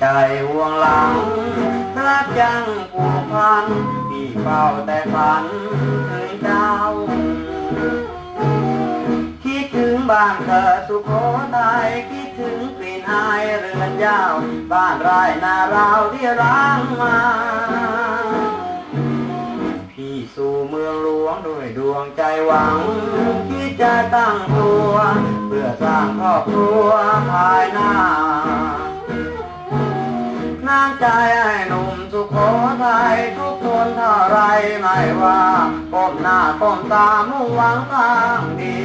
ใจห่วงหลังรักยังผูกพันพี่เฝ้าแต่ฝันถึงเจ้า คิดถึงบ้านเกิดสุโขทัยคิดถึงกลิ่นอายเรือนยาว บ้านไร่นาเราที่ร้างมา พี่สู่เมืองหลวงด้วยดวงใจหวังที่จะตั้งตัว เพื่อสร้างครอบครัวภายหน้ ใจไอ้หนุ่มสุโขทัยทุกคนเท่าไรไม่ว่าก้มหน้าก้มตามุ่งหวังทางดี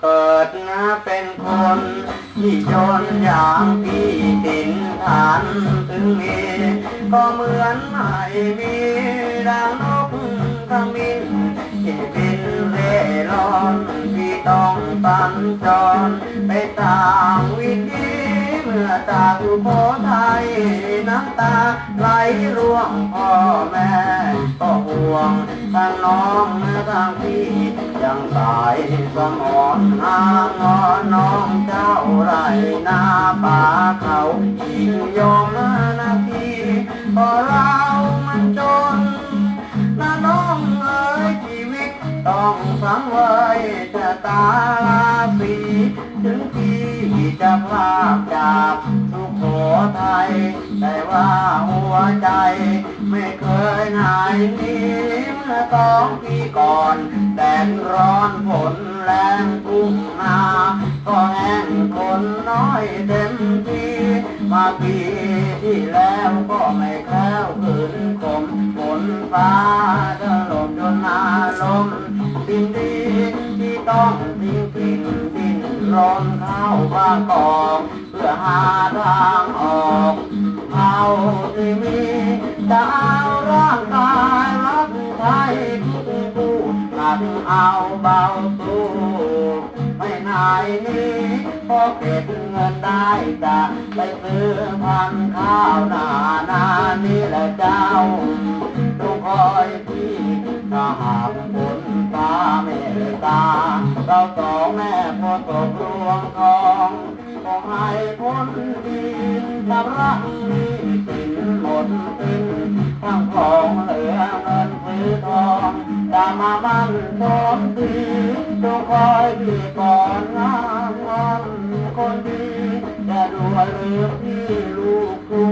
เกิดมาเป็นคนที่จนอย่างพี่ตินฐานถึงมีก็เหมือนไม่มีดังนกขมิ้นที่บินเร่ร่อนที่ต้องตันจรไปตามวิธี มื่อจากสุโขทัยน้ำตาไหลร่วงพ่อแม่ก็ห่วงทั้งน้องเมื่อทั้งพี่ยังสายสมอนหางอนน้องเจ้าไรนาป่าเขาอีกยอมนาทีพอเรามันจน ต้องสังไว้จะตาลาสีถึงที่จะพลากจากสุโขทัยแต่ว่าหัวใจ ไม่เคยหายนีเมื่อสองปีก่อน แดดร้อนฝนแรงทุ่งนาก็แห้งคนน้อยเต็มที่มาปีที่แล้วก็ไม่แคล้วคืนคมฝนฟ้าถล่มจนนาลม ดินดีที่ต้องทิ้งกลิ่นดิ้นรนเข้าบางกอกเพื่อหาทางออกเอาที่มีจะเอาร่างกายรับใช้ทุกผู้หนักเอาเบาสู้ไม่นายนี้พอเก็บเงินได้จะไปซื้อพันข้าวหนานานี่แหละเจ้าจงคอยพี่ถ้าหากฝนา เราสองแม่พอตกลวงทองขอให้พ้นดีลำรักนี้สิ้นหมดสิ้นทั้งของเหลือเงินซื้อทองจะมามั่นสมดีจงคอยพี่ก่อนงามวันคนดีจะดูหรือพี่ลูกคุณ